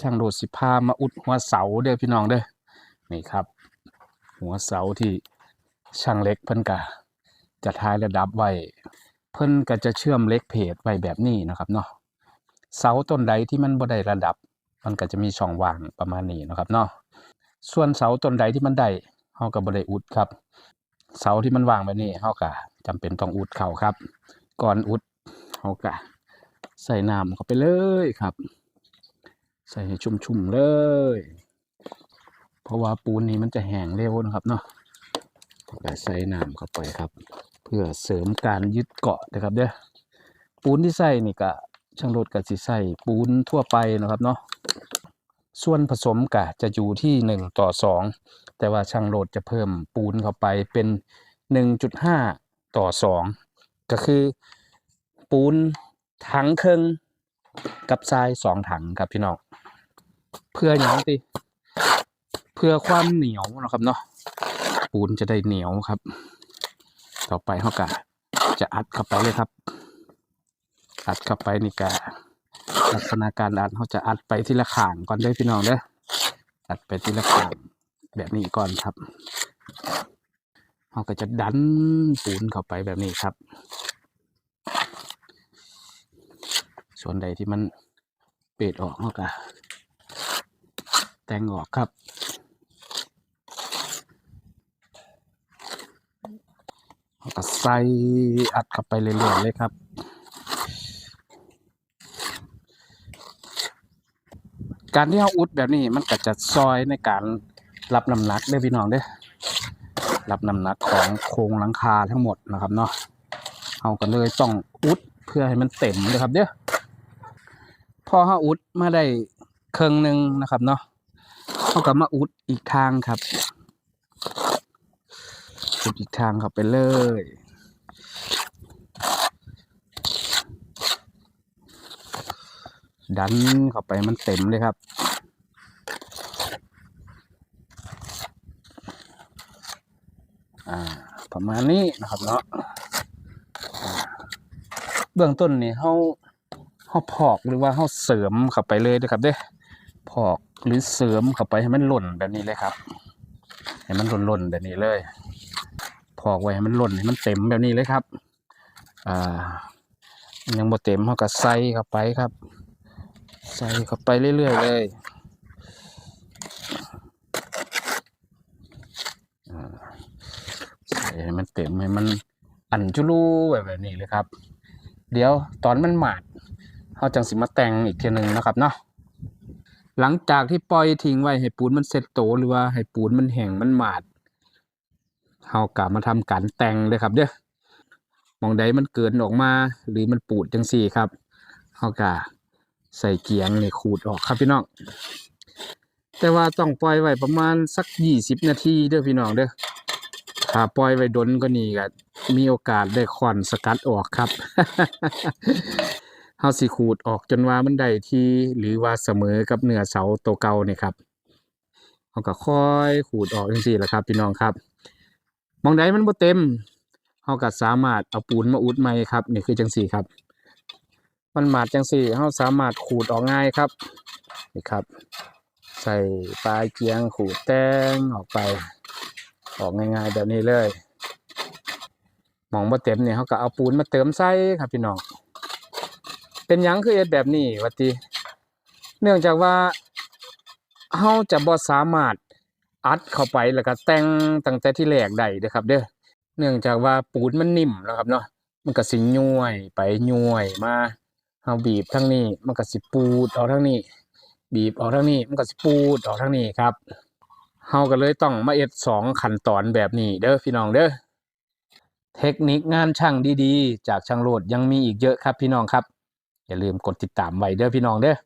ช่างโดดสิพามาอุดหัวเสาเด้อพี่น้องเด้อนี่ครับ หัวเสาที่ช่างเล็กเพิ่นกะจะทายระดับไว้ เพิ่นก็จะเชื่อมเล็กเพจไว้แบบนี้นะครับเนาะเสาต้นใดที่มันบ่ได้ระดับ มันก็จะมีช่องว่างประมาณนี้นะครับเนาะส่วนเสาต้นใดที่มันได้เฮาก็บ่ได้อุดครับ เสาที่มันว่างแบบนี้เฮาก็จำเป็นต้องอุดเข้าครับ ก่อนอุดเฮาก็ใส่น้ำเข้าไปเลยครับ ใส่ให้ชุ่มๆเลย เพราะว่าปูนนี้มันจะแห้งเร็วนะครับเนาะก็ใส่น้ำเข้าไปครับ เพื่อเสริมการยึดเกาะนะครับเด้อปูนที่ใส่นี่ก็ช่างรถก็สิใส่ปูนทั่วไปนะครับเนาะส่วนผสมก็จะอยู่ที่หนึ่งต่อสองแต่ว่าช่างโรดจะเพิ่มปูนเข้าไปเป็นหนึ่งจุดห้าต่อสองก็คือปูนถังเครึ่อง กับทรายสองถังครับพี่น้องเพื่ออย่างติเพื่อความเหนียวนะครับเนาะปูนจะได้เหนียวครับ ต่อไปเขาก็จะอัดเข้าไปเลยครับ อัดเข้าไปนี่ก็ลักษณะการอัดเขาจะอัดไปทีละข้างก่อนเด้พี่น้องเด้ออัดไปทีละข้างแบบนี้ก่อนครับเขาก็จะดันปูนเข้าไปแบบนี้ครับ ส่วนใดที่มันเปิดออกเขาก็แต่งออกครับก็ใส่อัดเข้าไปเรื่อยๆเลยครับการที่เราอุดแบบนี้มันก็จะซอยในการรับน้ำหนักเด้อพี่น้องเด้อรับน้ำหนักของโครงหลังคาทั้งหมดนะครับเนาะเราก็เลยต้องอุดเพื่อให้มันเต็มเลยครับเด้อ พอเราอุดมาได้เครึ่งหนึ่งนะครับเนาะเราก็มาอุดอีกทางครับอุดอีกทางเข้าไปเลยดันเข้าไปมันเต็มเลยครับ อ่า ประมาณนี้นะครับเนาะเบื้องต้นนี่เฮา เฮาพอกหรือว่าเฮาเสริมเข้าไปเลยนะครับเด้พอกหรือเสริมเข้าไปให้มันหล่นแบบนี้เลยครับ ให้มันหล่นๆแบบนี้เลย พอกไว้ให้มันหล่นให้มันเต็มแบบนี้เลยครับอ่ายังบ่เต็มเขาก็ใส่เข้าไปครับ ใส่เข้าไปเรื่อยๆเลยอ่าใส่ให้มันเต็มให้มันอันจุลูแบบแบบนี้เลยครับ เดี๋ยวตอนมันหมาด เขาจังสิมาแต่งอีกทีหนึ่งนะครับเนาะหลังจากที่ปล่อยทิ้งไว้ให้ปูนมันเสร็จโตหรือว่าให้ปูนมันแห้งมันหมาดเฮากลับมาทำการแต่งเลยครับเด้อมองใดมันเกินออกมาหรือมันปูดจังสี่ครับเฮากะใส่เกียงนี่ขูดออกครับพี่น้องแต่ว่าต้องปล่อยไว้ประมาณสักยี่สิบนาทีเด้อพี่น้องเด้อถ้าปล่อยไว้ดนก็นี่ก็มีโอกาสได้คอนสกัดออกครับ เฮาสิขูดออกจนว่ามันได้ที่หรือว่าเสมอกับเนื้อเสาตัวเก่านี่ครับเฮาก็ค่อยขูดออกจังซี่แหละครับ พี่น้องครับมองใดมันบ่เต็มเฮาก็สามารถเอาปูนมาอุดใหม่ครับนี่คือจังซี่ครับ มันหมาดจังซี่เฮาสามารถขูดออกง่ายครับนี่ครับ ใส่ปลายเกียงขูดแต้งออกไปออกง่ายๆแบบนี้เลยมองบ่เต็มเนี่ยเฮาก็เอาปูนมาเติมใส่ครับพี่น้อง เป็นหยังคือเฮ็ดแบบนี้ว่าติ เนื่องจากว่าเฮาจะบ่สามารถอัดเข้าไปแล้วก็แต่งตั้งแต่ที่แรกได้เด้อครับ เด้อเนื่องจากว่าปูนมันนิ่มนะครับเนาะมันก็สิย้วยไปย้วยมาเฮาบีบทางนี้ มันก็สิปูดออกทางนี้ บีบออกทางนี้ มันก็สิปูดออกทางนี้ครับเฮาก็เลยต้องมาเอ็ดสองขั้นตอนแบบนี้ เด้อพี่น้องเด้อเทคนิคงานช่างดีๆ จากช่างโลดยังมีอีกเยอะครับพี่น้องครับ อย่าลืมกดติดตามไว้เด้อพี่น้องเด้อ